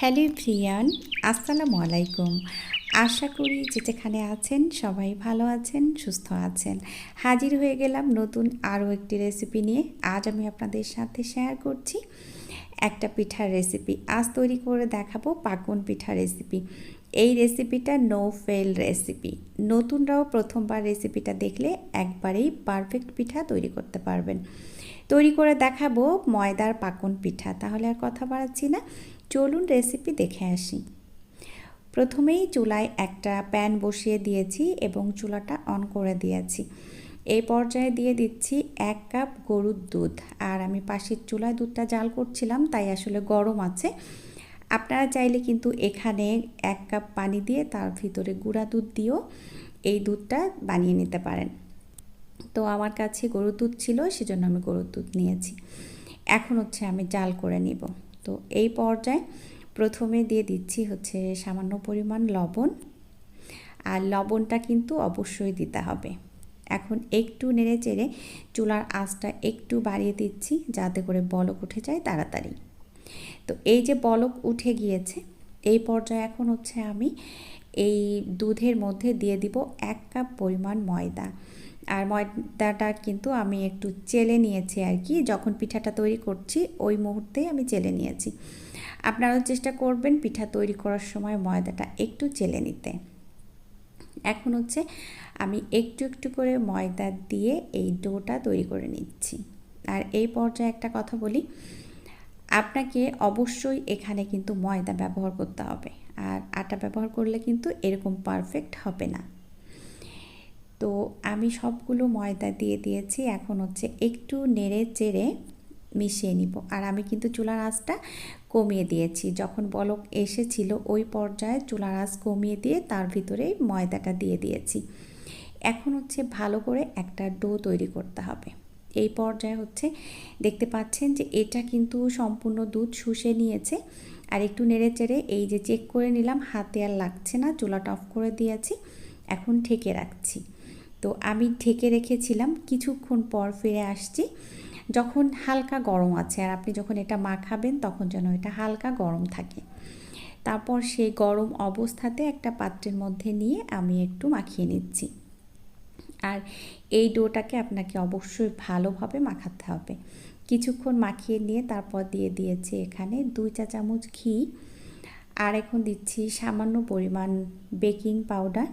Hello Priyan, আসসালামু আলাইকুম। আশা করি যে যেখানে আছেন সবাই ভালো আছেন, সুস্থ আছেন। হাজির হয়ে গেলাম নতুন আরও একটি রেসিপি নিয়ে। আজ আমি আপনাদের সাথে শেয়ার করছি একটা পিঠার রেসিপি আজ তৈরি করে দেখাবো পাকন পিঠা রেসিপি এই রেসিপিটা নো ফেল রেসিপি নতুনরাও প্রথমবার রেসিপিটা দেখলে একবারেই পারফেক্ট পিঠা তৈরি করতে পারবেন। তৈরি করে দেখাবো ময়দার পাকন পিঠা। তাহলে আর কথা বাড়াচ্ছি না। চলুন রেসিপি দেখে আসি। প্রথমেই চুলায় একটা প্যান বসিয়ে দিয়েছি এবং চুলাটা অন করে দিয়েছি। এই পর্যায়ে দিয়ে দিচ্ছি এক কাপ গরুর দুধ। আর আমি পাশের চুলায় দুধটা জাল করছিলাম, তাই আসলে গরম আছে। আপনারা চাইলে কিন্তু এখানে এক কাপ পানি দিয়ে তার ভিতরে গুঁড়া দুধ দিয়েও এই দুধটা বানিয়ে নিতে পারেন। তো আমার কাছে গরুর দুধ ছিল, সেজন্য আমি গরুর দুধ নিয়েছি। এখন হচ্ছে আমি জাল করে নিব। তো এই পর্যায়ে প্রথমে দিয়ে দিচ্ছি হচ্ছে সামান্য পরিমাণ লবণ। আর লবণটা কিন্তু অবশ্যই দিতে হবে। এখন একটু নেড়ে চেড়ে চুলার আঁচটা একটু বাড়িয়ে দিচ্ছি যাতে করে বলক উঠে যায় তাড়াতাড়ি। তো এই যে বলক উঠে গিয়েছে, এই পর্যায়ে এখন হচ্ছে আমি এই দুধের মধ্যে দিয়ে দিব এক কাপ পরিমাণ ময়দা। আর ময়দাটা কিন্তু আমি একটু চেলে নিয়েছি আর কি, যখন পিঠাটা তৈরি করছি ওই মুহূর্তেই আমি চেলে নিয়েছি। আপনারাও চেষ্টা করবেন পিঠা তৈরি করার সময় ময়দাটা একটু চেলে নিতে। এখন হচ্ছে আমি একটু একটু করে ময়দা দিয়ে এই ডোটা তৈরি করে নিচ্ছি। আর এই পর্যায়ে একটা কথা বলি, আপনাকে অবশ্যই এখানে কিন্তু ময়দা ব্যবহার করতে হবে। আর আটা ব্যবহার করলে কিন্তু এরকম পারফেক্ট হবে না। তো আমি সবগুলো ময়দা দিয়ে দিয়েছি, এখন হচ্ছে একটু নেড়ে চেড়ে মিশিয়ে নিব। আর আমি কিন্তু চুলার আঁচটা কমিয়ে দিয়েছি। যখন বলক এসেছিল ওই পর্যায়ে চুলার আঁচ কমিয়ে দিয়ে তার ভিতরে ময়দাটা দিয়ে দিয়েছি। এখন হচ্ছে ভালো করে একটা ডো তৈরি করতে হবে। এই পর্যায়ে হচ্ছে দেখতে পাচ্ছেন যে এটা কিন্তু সম্পূর্ণ দুধ শুষে নিয়েছে। আর একটু নেড়ে চেড়ে এই যে চেক করে নিলাম, হাতে আর লাগছে না, চুলাটা অফ করে দিয়েছি, এখন ঠেকে রাখছি। তো আমি ঢেকে রেখেছিলাম, কিছুক্ষণ পর ফিরে আসছি, যখন হালকা গরম আছে, আর আপনি যখন এটা মাখাবেন, তখন যেন এটা হালকা গরম থাকে। তারপর সেই গরম অবস্থাতে একটা পাত্রের মধ্যে নিয়ে আমি একটু মাখিয়ে নিচ্ছি। আর এই ডোটাকে আপনাকে অবশ্যই ভালোভাবে মাখাতে হবে। কিছুক্ষণ মাখিয়ে নিয়ে তারপর দিয়ে দিয়েছি এখানে দুই চা চামচ ঘি। আর এখন দিচ্ছি সামান্য পরিমাণ বেকিং পাউডার।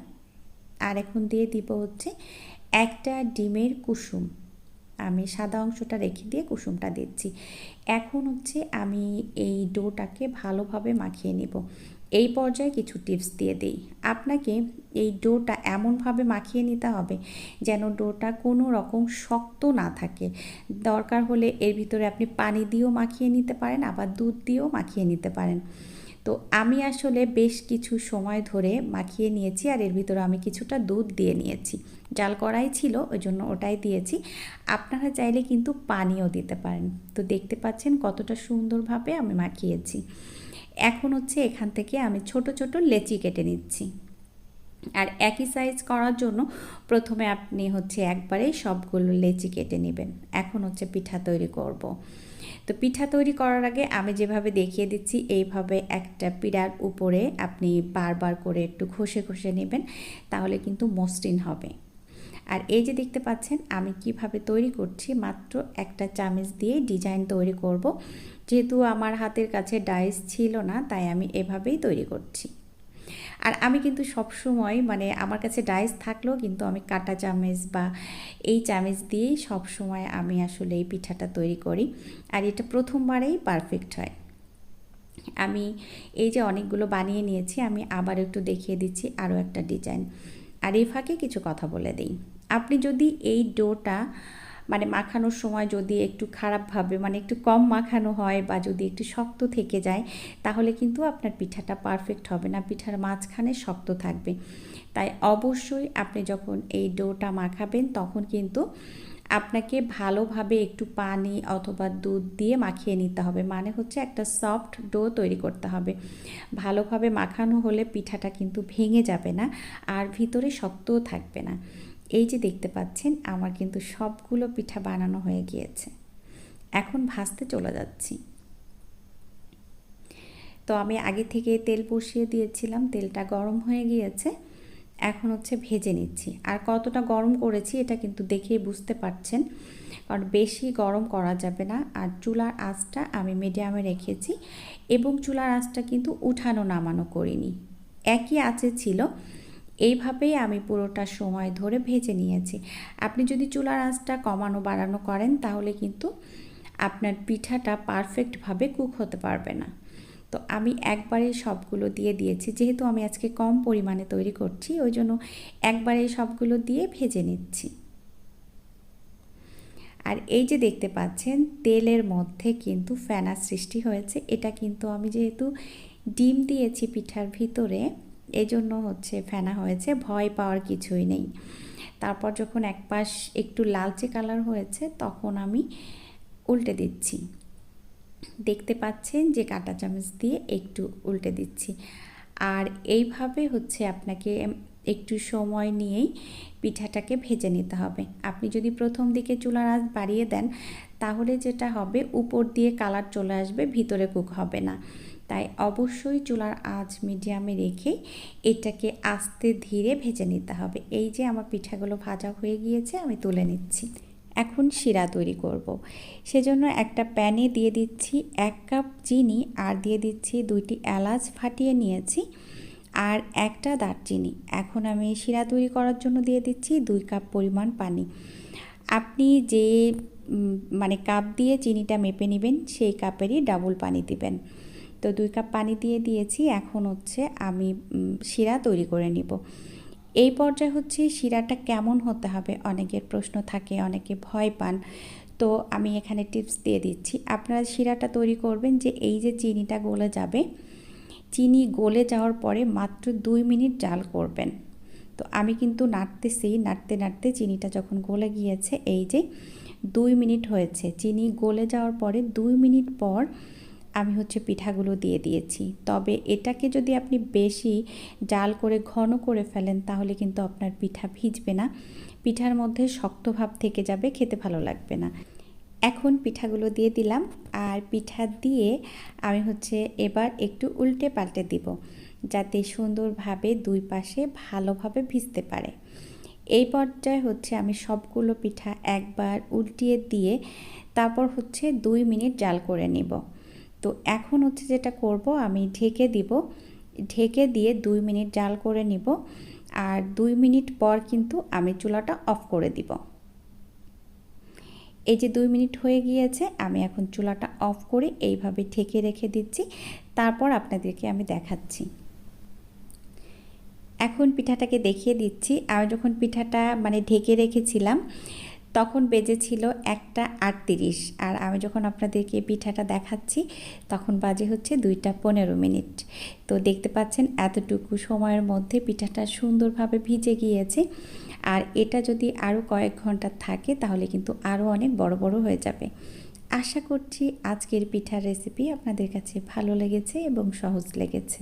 আর এখন দিয়ে দিব হচ্ছে একটা ডিমের কুসুম। আমি সাদা অংশটা রেখে দিয়ে কুসুমটা দিচ্ছি। এখন হচ্ছে আমি এই ডোটাকে ভালোভাবে মাখিয়ে নেব। এই পর্যায়ে কিছু টিপস দিয়ে দিই। আপনাকে এই ডোটা এমনভাবে মাখিয়ে নিতে হবে যেন ডোটা কোনো রকম শক্ত না থাকে। দরকার হলে এর ভিতরে আপনি পানি দিয়েও মাখিয়ে নিতে পারেন, আবার দুধ দিয়েও মাখিয়ে নিতে পারেন। তো আমি আসলে বেশ কিছু সময় ধরে মাখিয়ে নিয়েছি আর এর ভিতরে আমি কিছুটা দুধ দিয়ে নিয়েছি। জাল করাই ছিল ওই জন্য ওটাই দিয়েছি। আপনারা চাইলে কিন্তু পানিও দিতে পারেন। তো দেখতে পাচ্ছেন কতটা সুন্দরভাবে আমি মাখিয়েছি। এখন হচ্ছে এখান থেকে আমি ছোট ছোট লেচি কেটে নিচ্ছি। আর একই সাইজ করার জন্য প্রথমে আপনি হচ্ছে একবারেই সবগুলো লেচি কেটে নেবেন। এখন হচ্ছে পিঠা তৈরি করব। তো পিঠা তৈরি করার আগে আমি যেভাবে দেখিয়ে দিচ্ছি, এইভাবে একটা পিড়ার উপরে আপনি বারবার করে একটু ঘষে ঘষে নেবেন, তাহলে কিন্তু মসৃণ হবে। আর এই যে দেখতে পাচ্ছেন, আমি কীভাবে তৈরি করছি, মাত্র একটা চামচ দিয়ে ডিজাইন তৈরি করব। যেহেতু আমার হাতের কাছে ডাইস ছিল না, তাই আমি এভাবেই তৈরি করছি। আর আমি কিন্তু সবসময় মানে আমার কাছে ডাইস থাকলেও কিন্তু আমি কাটা চামচ বা এই চামচ দিয়েই সবসময় আমি আসলে এই পিঠাটা তৈরি করি। আর এটা প্রথমবারেই পারফেক্ট হয়। আমি এই যে অনেকগুলো বানিয়ে নিয়েছি, আমি আবার একটু দেখিয়ে দিচ্ছি আরও একটা ডিজাইন আর এই ফাঁকে কিছু কথা বলে দিই। আপনি যদি এই ডোটা মানে মাখানোর সময় যদি একটু খারাপভাবে মানে একটু কম মাখানো হয় বা যদি একটু শক্ত থেকে যায়, তাহলে কিন্তু আপনার পিঠাটা পারফেক্ট হবে না, পিঠার মাঝখানে শক্ত থাকবে। তাই অবশ্যই আপনি যখন এই ডোটা মাখাবেন, তখন কিন্তু আপনাকে ভালোভাবে একটু পানি অথবা দুধ দিয়ে মাখিয়ে নিতে হবে। মানে হচ্ছে একটা সফট ডো তৈরি করতে হবে। ভালোভাবে মাখানো হলে পিঠাটা কিন্তু ভেঙে যাবে না, আর ভিতরে শক্তও থাকবে না। এই যে দেখতে পাচ্ছেন, আমার কিন্তু সবগুলো পিঠা বানানো হয়ে গিয়েছে। এখন ভাজতে চলে যাচ্ছি। তো আমি আগে থেকে তেল বসিয়ে দিয়েছিলাম, তেলটা গরম হয়ে গিয়েছে। এখন হচ্ছে ভেজে নিচ্ছি। আর কতটা গরম করেছি এটা কিন্তু দেখেই বুঝতে পারছেন, কারণ বেশি গরম করা যাবে না। আর চুলার আঁচটা আমি মিডিয়ামে রেখেছি এবং চুলার আঁচটা কিন্তু উঠানো নামানো করিনি। একই আঁচে ছিল এইভাবেই আমি পুরোটা সময় ধরে ভেজে নিয়েছি। আপনি যদি চুলার আঁচটা কমানো বাড়ানো করেন, তাহলে কিন্তু আপনার পিঠাটা পারফেক্টভাবে কুক হতে পারবে না। তো আমি একবারে সবগুলো দিয়ে দিয়েছি, যেহেতু আমি আজকে কম পরিমাণে তৈরি করছি, ওই জন্য একবারে সবগুলো দিয়ে ভেজে নিচ্ছি। আর এই যে দেখতে পাচ্ছেন, তেলের মধ্যে কিন্তু ফেনা সৃষ্টি হয়েছে। এটা কিন্তু আমি যেহেতু ডিম দিয়েছি পিঠার ভিতরে এজন্য হচ্ছে ফেনা হয়েছে, ভয় পাওয়ার কিছুই নেই। তারপর যখন এক পাশ একটু লালচে কালার হয়েছে, তখন আমি উল্টে দিচ্ছি। দেখতে পাচ্ছেন যে কাঁটা চামচ দিয়ে একটু উল্টে দিচ্ছি। আর এইভাবে হচ্ছে আপনাকে একটু সময় নিয়েই পিঠাটাকে ভেজে নিতে হবে। আপনি যদি প্রথম দিকে চুলার আঁচ বাড়িয়ে দেন, তাহলে যেটা হবে, উপর দিয়ে কালার চলে আসবে, ভিতরে কুক হবে না। তাই অবশ্যই চুলার আঁচ মিডিয়ামে রেখে এটাকে আস্তে ধীরে ভেজে নিতে হবে। এই যে আমার পিঠাগুলো ভাজা হয়ে গিয়েছে, আমি তুলে নিচ্ছি। এখন শিরা তৈরি করব। সেজন্য একটা প্যানে দিয়ে দিচ্ছি এক কাপ চিনি আর দিয়ে দিচ্ছি দুইটি এলাচ ফাটিয়ে নিয়েছি আর একটা দারচিনি। এখন আমি শিরা তৈরি করার জন্য দিয়ে দিচ্ছি দুই কাপ পরিমাণ পানি। আপনি যে মানে কাপ দিয়ে চিনিটা মেপে নেবেন, সেই কাপেরই ডাবল পানি দিবেন। তো দুই কাপ পানি দিয়ে দিয়েছি। এখন হচ্ছে আমি শিরা তৈরি করে নিব। এই পর্যায়ে হচ্ছে শিরাটা কেমন হতে হবে? অনেকের প্রশ্ন থাকে, অনেকে ভয় পান। তো আমি এখানে টিপস দিয়ে দিচ্ছি। আপনারা শিরাটা তৈরি করবেন যে এই যে চিনিটা গলে যাবে, চিনি গলে যাওয়ার পরে মাত্র দুই মিনিট জাল করবেন। তো আমি কিন্তু নাড়তেছি, নাড়তে নাড়তে চিনিটা যখন গলে গিয়েছে, এই যে দুই মিনিট হয়েছে। চিনি গলে যাওয়ার পরে দুই মিনিট পর আমি হচ্ছে পিঠাগুলো দিয়ে দিয়েছি। তবে এটাকে যদি আপনি বেশি জাল করে ঘন করে ফেলেন, তাহলে কিন্তু আপনার পিঠা ভিজবে না। পিঠার মধ্যে শক্ত ভাব থেকে যাবে, খেতে ভালো লাগবে না। এখন পিঠাগুলো দিয়ে দিলাম আর পিঠা দিয়ে আমি হচ্ছে এবার একটু উল্টে পাল্টে দিব, যাতে সুন্দরভাবে দুই পাশে ভালোভাবে ভিজতে পারে। এই পর্যায়ে হচ্ছে আমি সবগুলো পিঠা একবার উল্টিয়ে দিয়ে তারপর হচ্ছে দুই মিনিট জাল করে নিব। তো এখন হচ্ছে যেটা করব, আমি ঢেকে দিব। ঢেকে দিয়ে দুই মিনিট জাল করে নিব। আর দুই মিনিট পর কিন্তু আমি চুলাটা অফ করে দিব। এই যে দুই মিনিট হয়ে গিয়েছে, আমি এখন চুলাটা অফ করে এইভাবে ঢেকে রেখে দিচ্ছি। তারপর আপনাদেরকে আমি দেখাচ্ছি। এখন পিঠাটাকে দেখিয়ে দিচ্ছি। আমি যখন পিঠাটা মানে ঢেকে রেখেছিলাম তখন বেজেছিল একটা আটত্রিশ। আর আমি যখন আপনাদেরকে পিঠাটা দেখাচ্ছি, তখন বাজে হচ্ছে দুইটা পনেরো মিনিট। তো দেখতে পাচ্ছেন এতটুকু সময়ের মধ্যে পিঠাটা সুন্দরভাবে ভিজে গিয়েছে। আর এটা যদি আরও কয়েক ঘণ্টা থাকে, তাহলে কিন্তু আরও অনেক বড় বড় হয়ে যাবে। আশা করছি আজকের পিঠার রেসিপি আপনাদের কাছে ভালো লেগেছে এবং সহজ লেগেছে।